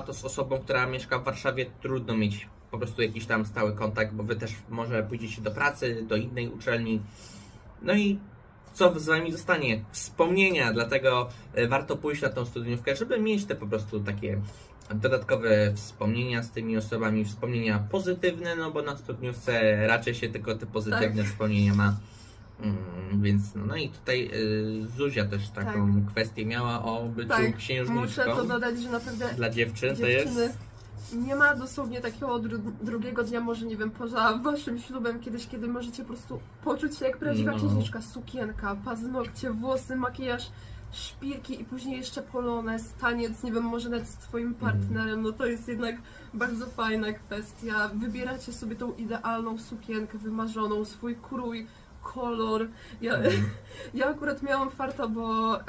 to z osobą, która mieszka w Warszawie, trudno mieć po prostu jakiś tam stały kontakt, bo wy też może pójdziecie do pracy, do innej uczelni. No i co z wami zostanie? Wspomnienia, dlatego e, warto pójść na tą studniówkę, żeby mieć te po prostu takie dodatkowe wspomnienia z tymi osobami, wspomnienia pozytywne, no bo na studniówce raczej się tylko te pozytywne wspomnienia ma. Mm, więc no, i tutaj y, Zuzia też taką kwestię miała o byciu Tak, księżniczką. muszę to dodać, że naprawdę Dla dziewczyn to dziewczyny jest. nie ma dosłownie takiego dru- drugiego dnia, może nie wiem, poza waszym ślubem kiedyś, kiedy możecie po prostu poczuć się jak prawdziwa No. księżniczka. Sukienka, paznokcie, włosy, makijaż, szpilki i później jeszcze polonez, taniec, nie wiem, może nawet z twoim Mhm. partnerem, no to jest jednak bardzo fajna kwestia. Wybieracie sobie tą idealną sukienkę, wymarzoną, swój krój, kolor. Ja, Mhm. ja akurat miałam farta, bo e,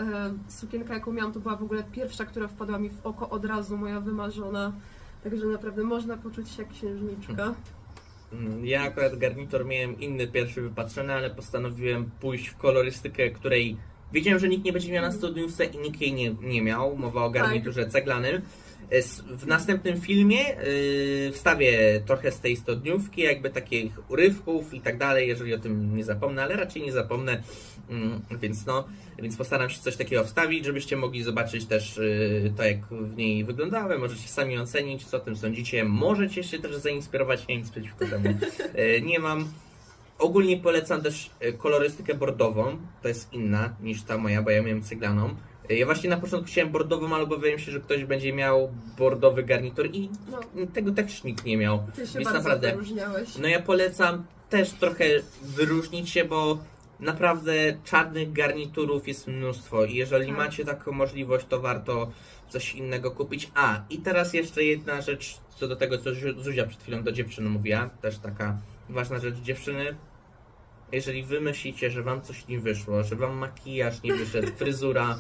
sukienka, jaką miałam, to była w ogóle pierwsza, która wpadła mi w oko od razu, moja wymarzona. Także naprawdę można poczuć się jak księżniczka. Mm, Ja akurat garnitur miałem inny pierwszy wypatrzony, ale postanowiłem pójść w kolorystykę, której wiedziałem, że nikt nie będzie miał na studniówce i nikt jej nie, nie miał. Mowa o garniturze ceglanym. S- W następnym filmie yy, wstawię trochę z tej studniówki, jakby takich urywków i tak dalej, jeżeli o tym nie zapomnę, ale raczej nie zapomnę, mm, więc no, więc postaram się coś takiego wstawić, żebyście mogli zobaczyć też yy, to, jak w niej wyglądałem, możecie sami ocenić, co o tym sądzicie, możecie się też zainspirować, ja nic przeciwko temu nie mam. Ogólnie polecam też kolorystykę bordową, to jest inna niż ta moja, bo ja miałem cyglaną. Ja właśnie na początku chciałem bordową, ale obawiałem się, że ktoś będzie miał bordowy garnitur i No, tego też nikt nie miał. ty się Więc naprawdę- wyróżniałeś. No ja polecam też trochę wyróżnić się, bo naprawdę czarnych garniturów jest mnóstwo i jeżeli Tak. macie taką możliwość, to warto coś innego kupić. A, i teraz jeszcze jedna rzecz co do tego, co Zu- Zuzia przed chwilą do dziewczyn mówiła, też taka ważna rzecz dziewczyny. Jeżeli wy myślicie, że wam coś nie wyszło, że wam makijaż nie wyszedł, fryzura,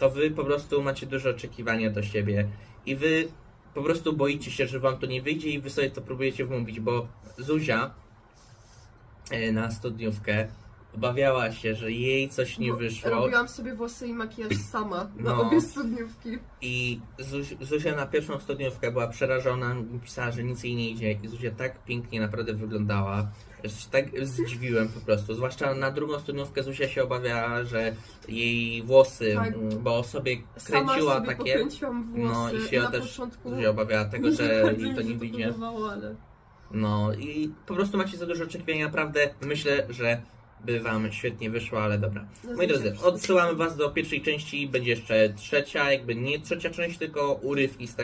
to wy po prostu macie duże oczekiwania do siebie i wy po prostu boicie się, że wam to nie wyjdzie i wy sobie to próbujecie wmówić, bo Zuzia e, na studniówkę obawiała się, że jej coś nie Bo wyszło Robiłam sobie włosy i makijaż sama na No. obie studniówki. i Zuzi, Zuzia na pierwszą studniówkę była przerażona, pisała, że nic jej nie idzie i Zuzia tak pięknie naprawdę wyglądała, że się tak zdziwiłem po prostu, zwłaszcza na drugą studniówkę Zuzia się obawiała, że jej włosy, Tak. bo sobie Sama kręciła sobie takie, pokręciłam włosy no i się na też początku. Zuzia obawiała tego, że jej to nie wyjdzie. ale... No i po prostu macie za dużo oczekiwań, naprawdę myślę, że by wam świetnie wyszło, ale dobra. No, Moi drodzy, odsyłamy was do pierwszej części, będzie jeszcze trzecia, jakby nie trzecia część, tylko urywki z